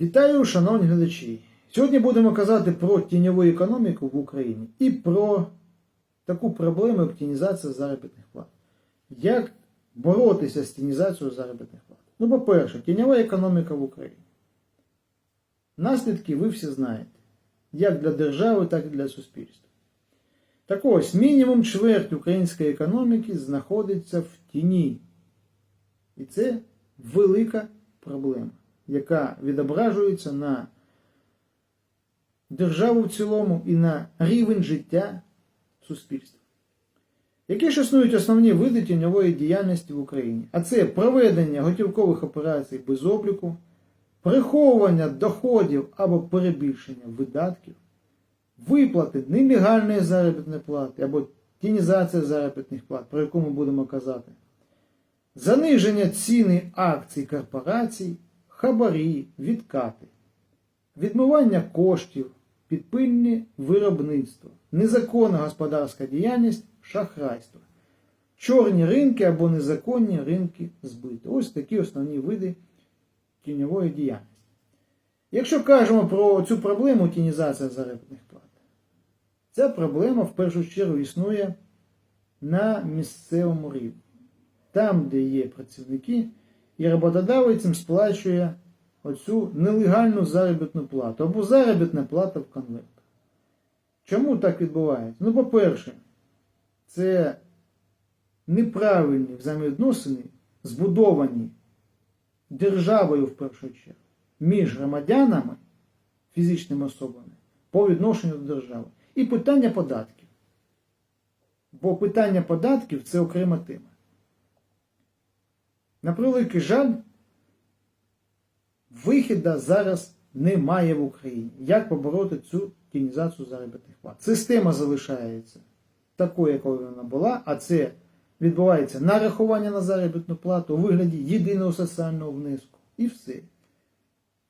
Вітаю, шановні глядачі! Сьогодні будемо казати про тіньову економіку в Україні і про таку проблему, як тінізація заробітних плат. Як боротися з тінізацією заробітних плат? Ну, по-перше, тіньова економіка в Україні. Наслідки ви всі знаєте, як для держави, так і для суспільства. Так ось, мінімум чверть української економіки знаходиться в тіні. І це велика проблема, яка відображується на державу в цілому і на рівень життя суспільства. Які ж існують основні види тіньової діяльності в Україні? А це проведення готівкових операцій без обліку, приховування доходів або перебільшення видатків, виплати нелегальної заробітної плати або тінізація заробітних плат, про яку ми будемо казати, заниження ціни акцій корпорацій, хабарі, відкати, відмивання коштів, підпильне виробництво, незаконна господарська діяльність, шахрайство, чорні ринки або незаконні ринки збиту. Ось такі основні види тіньової діяльності. Якщо кажемо про цю проблему тінізація заробітних плат, ця проблема в першу чергу існує на місцевому рівні. Там, де є працівники, і роботодавець сплачує оцю нелегальну заробітну плату або заробітна плата в конвертах. Чому так відбувається? Ну, по-перше, це неправильні взаємовідносини, збудовані державою в першу чергу, між громадянами, фізичними особами по відношенню до держави. І питання податків. Бо питання податків це окрема тема. На превеликий жаль, вихіда зараз немає в Україні. Як побороти цю тінізацію заробітних плат? Система залишається такою, якою вона була, а це відбувається нарахування на заробітну плату у вигляді єдиного соціального внеску. І все.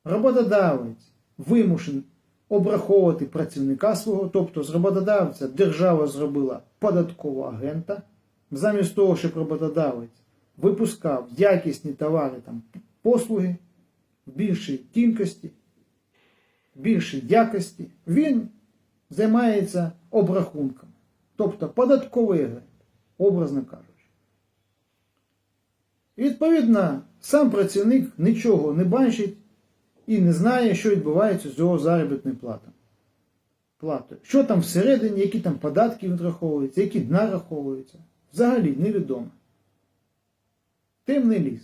Роботодавець вимушений обраховувати працівника свого, тобто з роботодавця держава зробила податкового агента, замість того, щоб роботодавець випускав якісні товари там, послуги більшій кількості, більшій якості, він займається обрахунком, тобто податковий агент, образно кажучи. І відповідно, сам працівник нічого не бачить і не знає, що відбувається з його заробітною платою. платою. Що там всередині, які там податки відраховуються, які нараховуються. Взагалі невідомо. Темний ліс.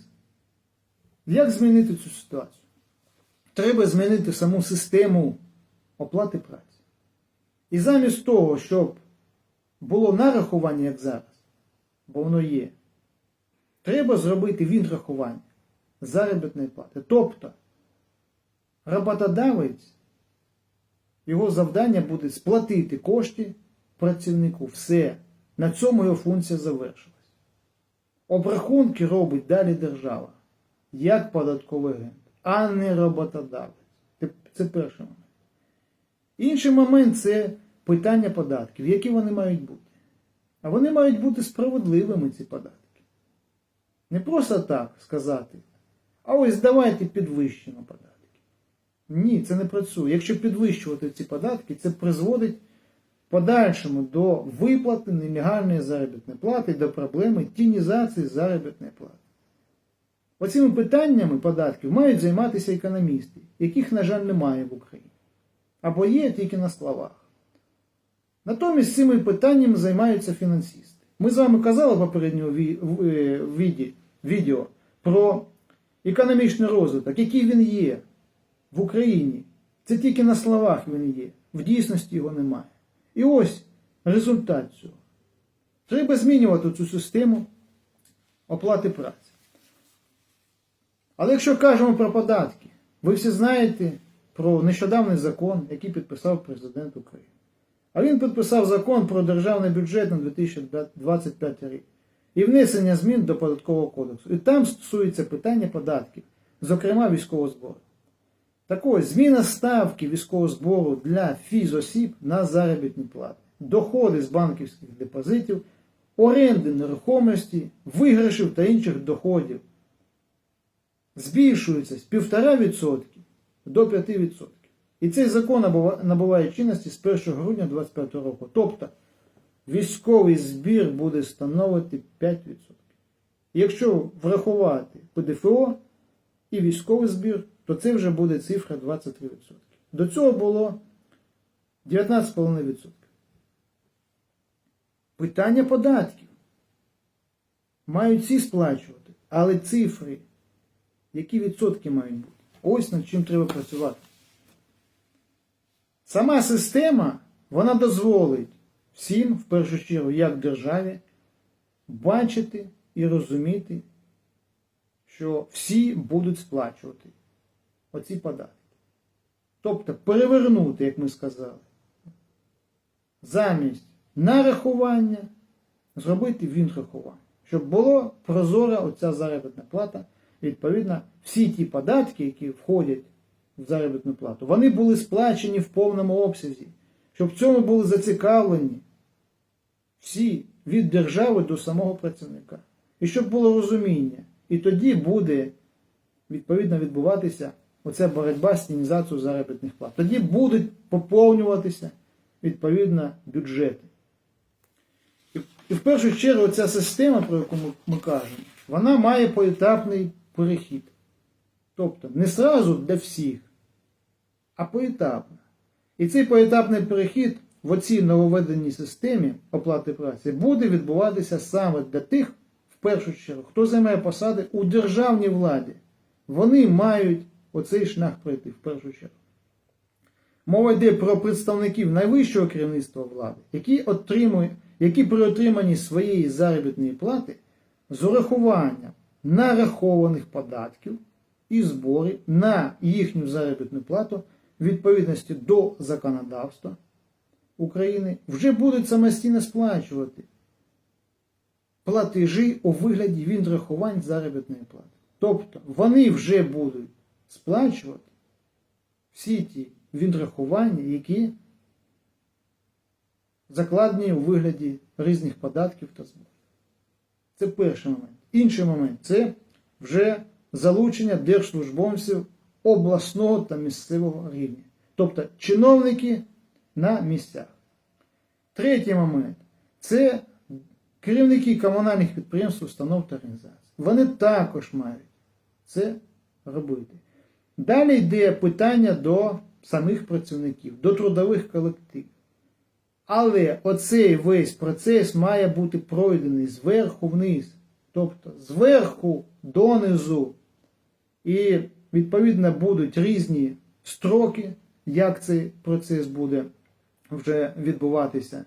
Як змінити цю ситуацію? Треба змінити саму систему оплати праці. І замість того, щоб було нарахування, як зараз, бо воно є, треба зробити відрахування заробітної плати. Тобто, роботодавець, його завдання буде сплатити кошти працівнику. Все. На цьому його функція завершилась. Обрахунки робить далі держава, як податковий агент, а не роботодавець. Це- перший момент. Інший момент це питання податків. Які вони мають бути? А вони мають бути справедливими, ці податки. Не просто так сказати, а ось давайте підвищимо податки. Ні, це не працює. Якщо підвищувати ці податки, це призводить подальшому до виплати нелегальної заробітної плати, до проблеми тінізації заробітної плати. Оцими питаннями податків мають займатися економісти, яких, на жаль, немає в Україні. Або є тільки на словах. Натомість цими питаннями займаються фінансисти. Ми з вами казали в попередньому е, відео про економічний розвиток, який він є в Україні. Це тільки на словах він є, в дійсності його немає. І ось результат цього. Треба змінювати цю систему оплати праці. Але якщо кажемо про податки, ви всі знаєте про нещодавний закон, який підписав президент України. А він підписав закон про державний бюджет на 2025 рік і внесення змін до податкового кодексу. І там стосується питання податків, зокрема військового збору. Так ось, зміна ставки військового збору для фізосіб на заробітні плати, доходи з банківських депозитів, оренди нерухомості, виграшів та інших доходів збільшуються з 1,5% до 5%. І цей закон набуває чинності з 1 грудня 2025 року. Тобто військовий збір буде становити 5%. Якщо врахувати ПДФО і військовий збір, то це вже буде цифра 23%. До цього було 19,5%. Питання податків. Мають всі сплачувати, але цифри, які відсотки мають бути? Ось над чим треба працювати. Сама система, вона дозволить всім, в першу чергу, як державі, бачити і розуміти, що всі будуть сплачувати оці податки. Тобто перевернути, як ми сказали, замість нарахування зробити відрахування, щоб було прозора оця заробітна плата. Відповідно, всі ті податки, які входять в заробітну плату, вони були сплачені в повному обсязі, щоб в цьому були зацікавлені всі від держави до самого працівника. І щоб було розуміння. І тоді буде відповідно відбуватися оця боротьба з тінізацією заробітних плат. Тоді будуть поповнюватися відповідно бюджети. І, в першу чергу ця система, про яку ми кажемо, вона має поетапний перехід. Тобто не сразу для всіх, а поетапно. І цей поетапний перехід в оцій нововведеній системі оплати праці буде відбуватися саме для тих, в першу чергу, хто займає посади у державній владі. Вони мають оцей шлях пройти в першу чергу. Мова йде про представників найвищого керівництва влади, які, отримують, які при отриманні своєї заробітної плати з урахуванням нарахованих податків і зборів на їхню заробітну плату в відповідності до законодавства України вже будуть самостійно сплачувати платежі у вигляді відрахувань заробітної плати. Тобто вони вже будуть сплачувати всі ті відрахування, які закладені у вигляді різних податків та зборів. Це перший момент. Інший момент це вже залучення держслужбовців обласного та місцевого рівня. Тобто чиновники на місцях. Третій момент це керівники комунальних підприємств, установ та організацій. Вони також мають це робити. Далі йде питання до самих працівників, до трудових колективів. Але оцей весь процес має бути пройдений зверху вниз. Тобто зверху донизу. І відповідно будуть різні строки, як цей процес буде вже відбуватися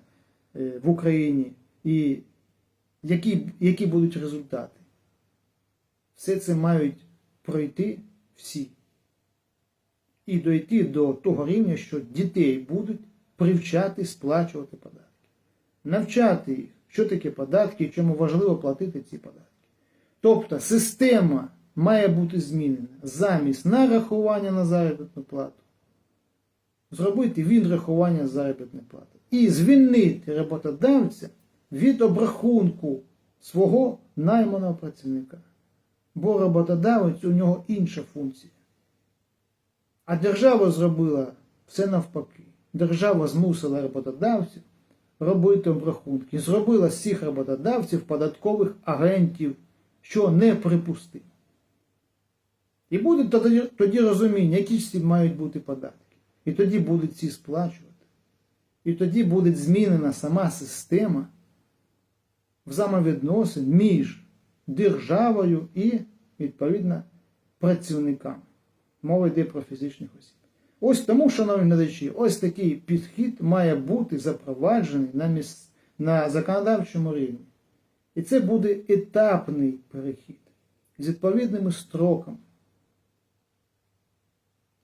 е, в Україні, і які, які будуть результати. Все це мають пройти всі. І дойти до того рівня, що дітей будуть привчати сплачувати податки. Навчати їх, що таке податки і чому важливо платити ці податки. Тобто система має бути змінена замість нарахування на заробітну плату, зробити відрахування заробітної плати і звільнити роботодавця від обрахунку свого найманого працівника. Бо роботодавець у нього інша функція. А держава зробила все навпаки. Держава змусила роботодавців робити обрахунки. Зробила з цих роботодавців податкових агентів, що неприпустимо. І буде тоді, тоді розуміння, які ж ці мають бути податки. І тоді будуть ці сплачувати. І тоді буде змінена сама система взаємовідносин між державою і, відповідно, працівниками. Мова йде про фізичних осіб. Ось тому, шановні глядачі, ось такий підхід має бути запроваджений на, міс... на законодавчому рівні. І це буде етапний перехід з відповідними строками.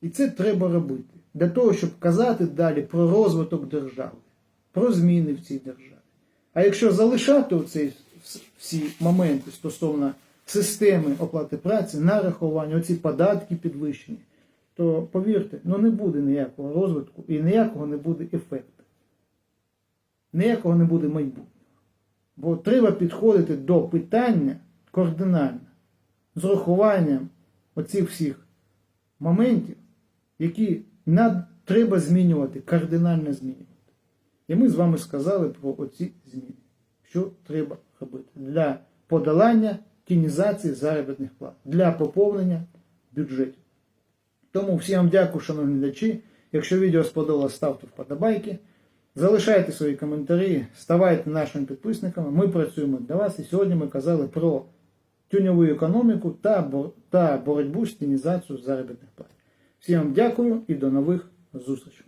І це треба робити для того, щоб казати далі про розвиток держави, про зміни в цій державі. А якщо залишати оці всі моменти стосовно системи оплати праці, нарахування, оці податки підвищені, то повірте, ну не буде ніякого розвитку і ніякого не буде ефекту. Ніякого не буде майбутнього. Бо треба підходити до питання кардинально, з урахуванням оцих всіх моментів які над, треба змінювати, кардинально змінювати. І ми з вами сказали про оці зміни, що треба робити для подолання тінізації заробітних плат, для поповнення бюджетів. Тому всім вам дякую, шановні глядачі. Якщо відео сподобалось, ставте вподобайки. Залишайте свої коментарі, ставайте нашими підписниками. Ми працюємо для вас. І сьогодні ми казали про тюньову економіку та, та боротьбу з тінізацією заробітних плат. Всім вам дякую і до нових зустрічей.